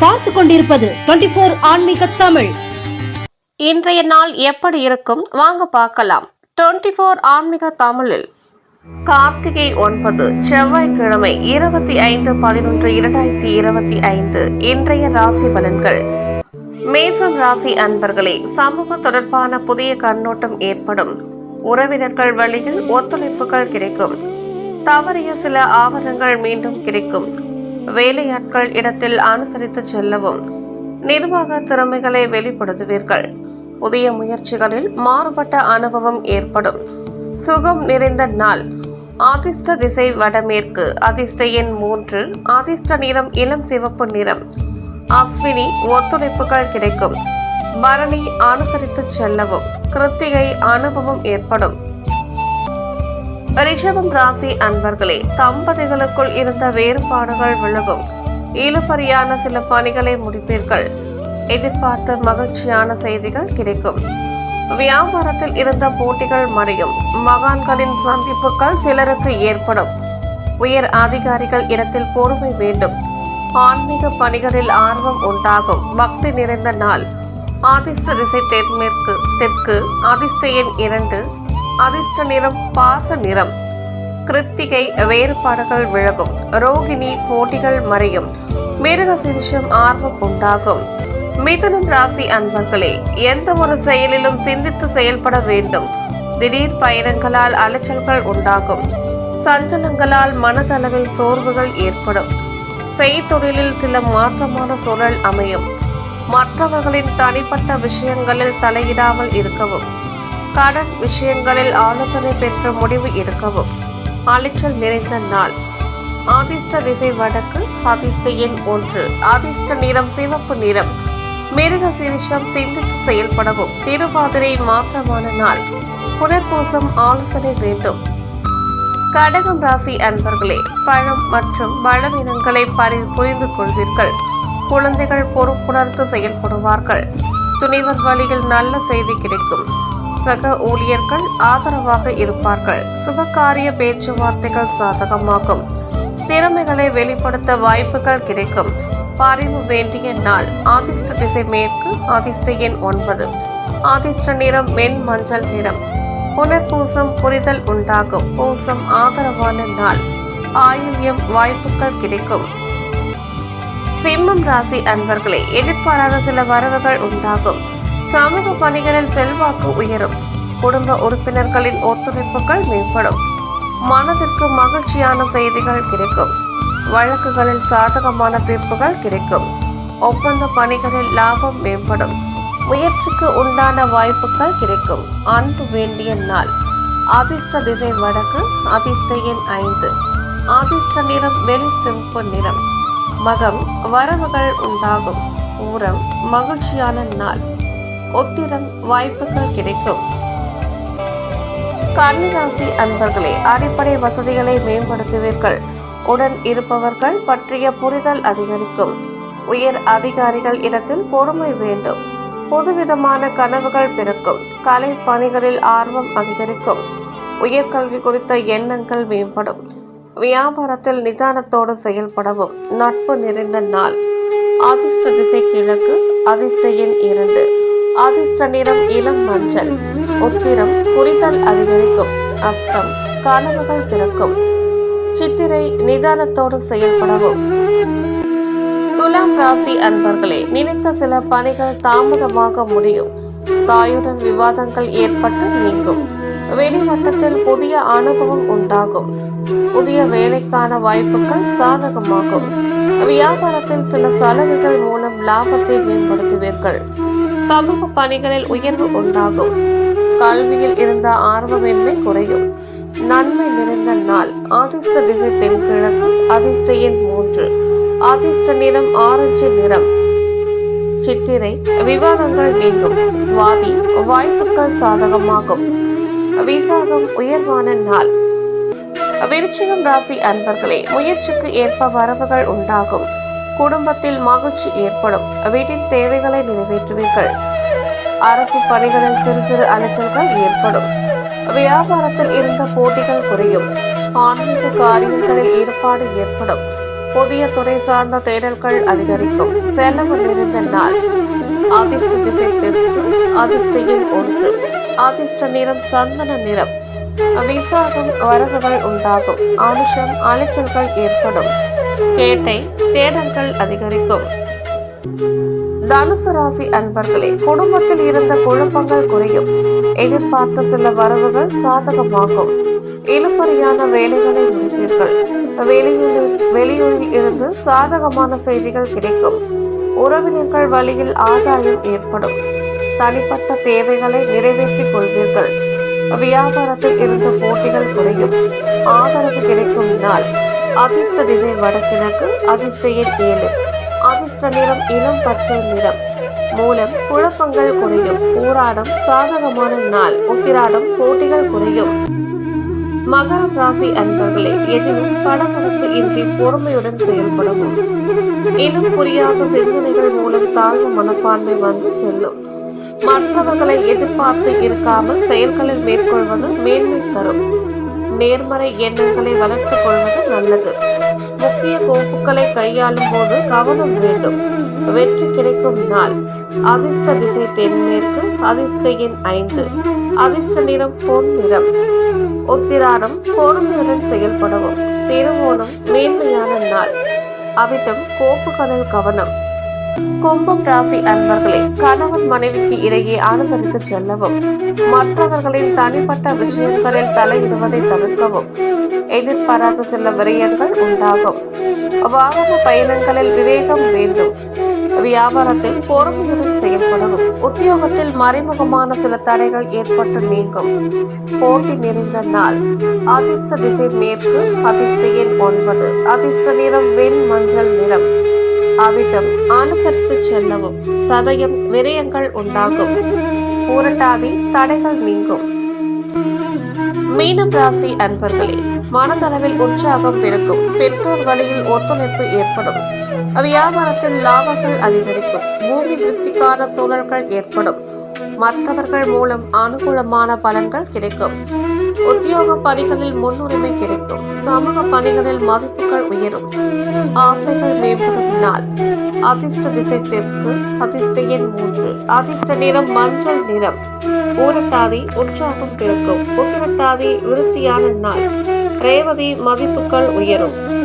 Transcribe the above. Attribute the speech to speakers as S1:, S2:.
S1: பார்த்து கொண்டிருப்பது twenty four ஆன்மீக தமிழ்.
S2: இன்றைய நாள் எப்படி இருக்கும்? வாங்க பார்க்கலாம். டுவெண்ட்டி ஃபோர் ஆன்மீக தமிழில். கார்த்திகை ஒன்பது செவ்வாய்க்கிழமை இருபத்தி ஐந்து பதினொன்று இரண்டாயிரத்தி இருபத்தி ஐந்து இன்றைய ராசி பலன்கள். மேசம் ராசி அன்பர்களே சமூக தொடர்பான புதிய கண்ணோட்டம் ஏற்படும். உறவினர்கள் வழியில் ஒத்துழைப்புகள் கிடைக்கும். தவறிய சில ஆவணங்கள் மீண்டும் கிடைக்கும். வேலையாட்கள் இடத்தில் அனுசரித்து செல்லவும் நிர்வாக திறமைகளை வெளிப்படுத்துவீர்கள். புதிய முயற்சிகளில் மாறுபட்ட அனுபவம் ஏற்படும். சுகம் நிறைந்த நாள். அதிர்ஷ்ட திசை வடமேற்கு. அதிர்ஷ்ட எண் மூன்று. அதிர்ஷ்ட நிறம் இளம் சிவப்பு நிறம். அஸ்வினி ஒத்துழைப்புகள் கிடைக்கும். பரணி அனுசரித்து செல்லவும். கிருத்திகை அனுபவம் ஏற்படும். ரிஷபம் ராசி அன்பர்களே தம்பதிகளுக்குள் இருந்த வேறுபாடுகள் விலகும். இழுபறியான சில பணிகளை முடிப்பீர்கள். எதிர்பார்த்த மகிழ்ச்சியான செய்திகள் கிடைக்கும். வியாபாரத்தில் இருந்த போட்டிகள் மறையும். மகான்களின் சந்திப்புகள் சிலருக்கு ஏற்படும். உயர் அதிகாரிகள் இடத்தில் பொறுமை வேண்டும். ஆன்மீக பணிகளில் ஆர்வம் உண்டாகும். பக்தி நிறைந்த நாள். அதிர்ஷ்ட திசை தென்மேற்கு தெற்கு அதிர்ஷ்ட எண் இரண்டு அதிர்ஷ்ட நிறம் பாச நிறம். கிருத்திகை வேறுபாடுகள் விலகும். ரோகிணி போட்டிகள் மறையும். மிருக சிரிஷம் ஆர்வம் உண்டாகும். மிதுனம் ராசி அன்பர்களே எந்த ஒரு செயலிலும் சிந்தித்து செயல்பட வேண்டும். திடீர் பயணங்களால் அலைச்சல்கள் உண்டாகும். சஞ்சலங்களால் மனதளவில் சோர்வுகள் ஏற்படும். செய்தொழிலில் சில மாற்றமான சூழல் அமையும். மற்றவர்களின் தனிப்பட்ட விஷயங்களில் தலையிடாமல் இருக்கவும். கடன் விஷயங்களில் ஆலோசனை பெற்ற முடிவு எடுக்கவும். அலைச்சல் நிறைந்த நாள். ஆதிஷ்ட திசை வடக்கு அதிர்ஷ்ட எண் ஒன்று. ஆதிஷ்ட நிறம் சிவப்பு நிறம். மிருக சீரிஷம் சிந்தித்து செயல்படவும். திருவாதிரை மாற்றமான நாள். புனர்பூசம் ஆலோசனை வேண்டும். கடகம் ராசி அன்பர்களே பழம் மற்றும் பழமினங்களை பரி புரிந்து கொள்வீர்கள். குழந்தைகள் பொறுப்புணர்ந்து செயல்படுவார்கள். துணிவர் வழியில் நல்ல செய்தி கிடைக்கும். சக ஊழியர்கள் ஆதரவாக இருப்பார்கள். சுபகாரிய பேச்சுவார்த்தைகள் சாதகமாகும். திறமைகளை வெளிப்படுத்த வாய்ப்புகள் கிடைக்கும். பறிவு வேண்டிய நாள். ஆதிஷ்ட திசை மேற்கு ஆதிஷ்ட எண் ஒன்பது. ஆதிஷ்ட நிறம் வெண் மஞ்சள் நிறம். புனர்பூசம் புரிதல் உண்டாகும். பூசம் ஆதரவான நாள். ஆயுள்யம் வாய்ப்புகள் கிடைக்கும். சிம்மம் ராசி அன்பர்களே எதிர்பாராத சில வரவுகள் உண்டாகும். சமூக பணிகளில் செல்வாக்கு உயரும். குடும்ப உறுப்பினர்களின் ஒத்துழைப்புகள் மேம்படும். மனதிற்கு மகிழ்ச்சியான செய்திகள் கிடைக்கும். வழக்குகளில் சாதகமான தீர்ப்புகள் கிடைக்கும். ஒப்பந்த பணிகளில் லாபம் மேம்படும். முயற்சிக்கு உண்டான வாய்ப்புகள் கிடைக்கும். அன்பு வேண்டிய நாள். அதிர்ஷ்ட திசை வடக்கு அதிர்ஷ்ட எண் ஐந்து. அதிர்ஷ்ட நிறம் வெளி சிவப்பு நிறம். மகம் வரவுகள் உண்டாகும். ஊரம் மகிழ்ச்சியான நாள். உத்திரம் வாய்ப்புகள் கிடைக்கும். கன்னிராசி அன்பர்களே அடிப்படை வசதிகளை மேம்படுத்துவீர்கள். உடன் இருப்பவர்கள் பற்றிய புரிதல் அதிகரிக்கும். உயர் அதிகாரிகள் இடத்தில் பொறுமை வேண்டும். புதுவிதமான கனவுகள் பிறக்கும். கலை பணிகளில் ஆர்வம் அதிகரிக்கும். உயர்கல்வி குறித்த எண்ணங்கள் மேம்படும். வியாபாரத்தில் நிதானத்தோடு செயல்படவும் நட்பு நிறைந்த நாள். அதிர்ஷ்ட திசை கிழக்கு அதிர்ஷ்ட எண் இரண்டு. அதிர்ஷ்ட நிறம் இளம் மஞ்சள். உத்திரம் புரிதல் அதிகரிக்கும். அஸ்தம் கனவுகள் பிறக்கும். சித்திரை நிதானத்தோடு செயல்படவும். துலாம் ராசி அன்பர்களே நினைத்த சில பணிகள் தாமதமாக முடியும். தாயுடன் விவாதங்கள் ஏற்பட்டு நீங்கும். வெளிவட்டத்தில் புதிய அனுபவம் உண்டாகும். புதிய வேலைக்கான வாய்ப்புகள் சாதகமாகும். வியாபாரத்தில் சில சலுகைகள் மூலம் லாபத்தை மேம்படுத்துவீர்கள். சமூக பணிகளில் உயர்வு உண்டாகும். கல்வியில் இருந்த ஆர்வமின்மை குறையும். நன்மை நிறைந்த நாள். அதிர்ஷ்ட திசை தென்கிழக்கு அதிர்ஷ்ட எண் மூன்று. அதிர்ஷ்ட நிறம் ஆரஞ்சு நிறம். சித்திரை. விவாதங்கள் நீங்கும். சுவாதி. வாய்ப்புகள் சாதகமாகும். விசாகம் உயர்வான நாள். விருச்சிகம் ராசி அன்பர்களே முயற்சிக்கு ஏற்ப வரவுகள் உண்டாகும். குடும்பத்தில் மகிழ்ச்சி ஏற்படும். வீட்டின் தேவைகளை நிறைவேற்றுவீர்கள். அரசு பணிகளில் சிறு சிறு அலைச்சல்கள் ஏற்படும். வியாபாரத்தில் இருந்த போட்டிகள் குறையும். ஆன்மீக காரியங்களில் ஈடுபாடு ஏற்படும். புதிய துறை சார்ந்த தேடல்கள் அதிகரிக்கும். செலவு நிறைந்த நாள். அதிர்ஷ்ட திசை தெற்கு அதிர்ஷ்ட எண் ஒன்று. அதிர்ஷ்ட நிறம் சந்தன நிறம். விசாகம் வரவுகள் உண்டாகும். அனுஷம் அலைச்சல்கள் ஏற்படும். கேட்டை தேடல்கள் அதிகரிக்கும். தனுசு ராசி அன்பர்களே குடும்பத்தில் இருந்த குழப்பங்கள் குறையும். எதிர்பார்த்த சில வரவுகள் சாதகமாகும். இழுபறியான வேலைகளை முடிப்பீர்கள். வெளியூரில் வெளியூரில் இருந்து சாதகமான செய்திகள் கிடைக்கும். உறவினர்கள் வழியில் ஆதாயம் ஏற்படும். தனிப்பட்ட தேவைகளை நிறைவேற்றிக் கொள்வீர்கள். வியாபாரத்தில் இருந்த போட்டிகள் குறையும். ஆதரவு கிடைக்கும் நாள். அதிர்ஷ்ட திசை வடகிழக்கு அதிர்ஷ்ட எண் ஏழு. அதிர்ஷ்ட நிறம் இளம் பச்சை நிறம். மூலம் குழப்பங்கள் குறையும். போராடம் சாதகமான நாள். உத்திராடம் போட்டிகள் குறையும். மகரம் ராசி அன்பர்களே எதிலும் படமறுப்பு இன்றி பொறுமையுடன் செயல்படவும். இன்னும் புரியாத சிந்தனைகள் மூலம் தாழ்வு மனப்பான்மை வந்து செல்லும். மற்றவர்களை எதிர்பார்த்து இருக்காமல் செயல்களில் மேற்கொள்வது மேன்மை தரும். நேர்மறை எண்ணங்களை வளர்த்துக் கொள்வது நல்லது. முக்கிய கோப்புகளை கையாளும் போது கவனம் வேண்டும். வெற்றி கிடைக்கும் நாள். அதிர்ஷ்ட திசை தென்மேற்கு அதிர்ஷ்ட எண் ஐந்து. அதிர்ஷ்ட நிறம் பொன் நிறம். உத்திராடம் பொறுமையுடன் செயல்படவும் திருவோணம் மேன்மையான நாள். அவிட்டம் கோப்புகளில் கவனம். கும்பம் ராசி அன்பர்களே கணவன் மனைவிக்கு இடையே அனுசரித்து செல்லவும். மற்றவர்களின் தனிப்பட்ட விஷயங்களில் தலையிடுவதை தவிர்க்கவும். எதிர்பாராத சில விரயங்கள் உண்டாகும். வாகன பயணங்களில் விவேகம் வேண்டும். வியாபாரத்தில் பொறுமையுடன் செயல்படவும். உத்தியோகத்தில் மறைமுகமான சில தடைகள் ஏற்பட்டு நீங்கும். போட்டி நிறைந்த நாள். அதிர்ஷ்ட திசை மேற்கு அதிர்ஷ்ட எண் ஒன்பது. அதிர்ஷ்ட நிறம் வெண் மஞ்சள் நிறம். அவிட்டம். அனுசரித்து செல்லவும். சதயம் விரயங்கள் உண்டாகும். பூரட்டாதி தடைகள் நீங்கும். மீனம் ராசி அன்பர்களே மனதளவில் உற்சாகம் பெருக்கும் பெற்றோர் வழியில் ஒத்துழைப்பு ஏற்படும். வியாபாரத்தில் லாபங்கள் அதிகரிக்கும். பூமி விருத்திக்கான சூழல்கள் ஏற்படும். மற்றவர்கள் மூலம் அனுகூலமான பலன்கள் கிடைக்கும். உத்தியோக பணிகளில் முன்னுரிமை கிடைக்கும். சமூக பணிகளில் மதிப்புகள் உயரும். ஆசைகள் மேம்படும் நாள். அதிர்ஷ்ட திசை தெற்கு அதிர்ஷ்ட எண் மூன்று. அதிர்ஷ்ட நிறம் மஞ்சள் நிறம். ஊரட்டாதி உற்சாகம் பெருக்கும் உத்திரட்டாதி விருத்தியான நாள். ரேவதி மதிப்புகள் உயரும்.